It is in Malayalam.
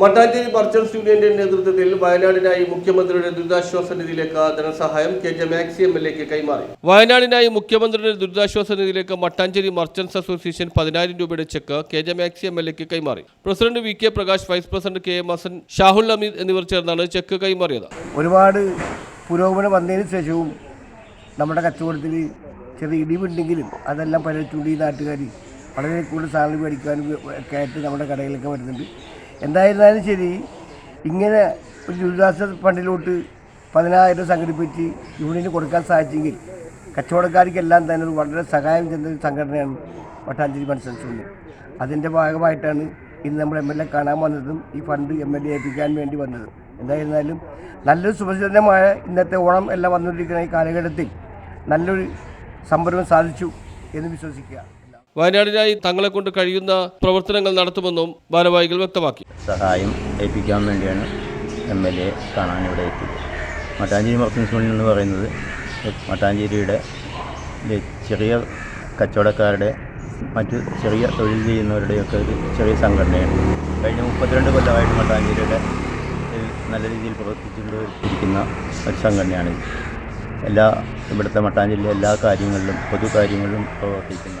Mattancherry merchants യൂണിയന്റെ നേതൃത്വത്തിൽ വയനാടിനായി മുഖ്യമന്ത്രിയുടെ ദുരിതാശ്വാസ നിധിയിലേക്ക് ധനസഹായം K J Maxi M L എക്ക് കൈമാറി. വയനാടിനായി മുഖ്യമന്ത്രിയുടെ ദുരിതാശ്വാസ നിധിയിലേക്ക് മട്ടാഞ്ചേരി മർച്ചൻസ് അസോസിയേഷൻ പതിനായിരം രൂപയുടെ cheque K J Maxi M L എക്ക് കൈമാറി. President V K Prakash vice president K M Hasan Shahul Ameed എന്നിവർ ചേർന്നാണ് ചെക്ക് കൈമാറിയത്. ഒരുപാട് പുരോഗമനം വന്നതിന് ശേഷവും നമ്മുടെ കച്ചവടത്തിൽ ചെറിയ ഇടിവുണ്ടെങ്കിലും അതെല്ലാം പല ചുണ്ടി നാട്ടുകാർ വളരെ കൂടുതൽ സാലറി മേടിക്കാനും ഒക്കെ ആയിട്ട് നമ്മുടെ കടയിലൊക്കെ വരുന്നുണ്ട്. എന്തായിരുന്നാലും ശരി ഇങ്ങനെ ഒരു ദുരിതാശ്വാസ ഫണ്ടിലോട്ട് പതിനായിരം സംഘടിപ്പിച്ച് യൂണിയന് കൊടുക്കാൻ സാധിച്ചെങ്കിൽ കച്ചവടക്കാർക്കെല്ലാം തന്നെ ഒരു വളരെ സഹായം ചെയ്യുന്ന ഒരു സംഘടനയാണ് വട്ടാഞ്ചേരി മത്സരിച്ച് അതിന്റെ ഭാഗമായിട്ടാണ് ഇന്ന് നമ്മൾ എം എൽ എ കാണാൻ വന്നതും ഈ ഫണ്ട് എം എൽ എ ഏൽപ്പിക്കാൻ വേണ്ടി വന്നത്. എന്തായിരുന്നാലും നല്ലൊരു സുഭചിതമായ ഇന്നത്തെ ഓണം എല്ലാം വന്നുകൊണ്ടിരിക്കുന്ന ഈ കാലഘട്ടത്തിൽ നല്ലൊരു സംരംഭം സാധിച്ചു എന്ന് വിശ്വസിക്കുക. വയനാടിനായി തങ്ങളെ കൊണ്ട് കഴിയുന്ന പ്രവർത്തനങ്ങൾ നടത്തുമെന്നും ഭാരവാഹികൾ വ്യക്തമാക്കി. സഹായം ഏൽപ്പിക്കാൻ വേണ്ടിയാണ് എം എൽ എ കാണാൻ ഇവിടെ എത്തിയത്. മട്ടാഞ്ചേരി മർച്ചൻസ് യൂണിയൻ എന്ന് പറയുന്നത് മട്ടാഞ്ചേരിയുടെ ചെറിയ കച്ചവടക്കാരുടെ മറ്റ് ചെറിയ തൊഴിൽ ചെയ്യുന്നവരുടെയൊക്കെ ഒരു ചെറിയ സംഘടനയാണ്. കഴിഞ്ഞ മുപ്പത്തിരണ്ട് കൊല്ലമായിട്ട് മട്ടാഞ്ചേരിയുടെ നല്ല രീതിയിൽ പ്രവർത്തിച്ചുകൊണ്ട് ഇരിക്കുന്ന ഒരു സംഘടനയാണിത്. എല്ലാ ഇവിടുത്തെ മട്ടാഞ്ചേരിയിലെ എല്ലാ കാര്യങ്ങളിലും പൊതു കാര്യങ്ങളിലും പ്രവർത്തിക്കുന്ന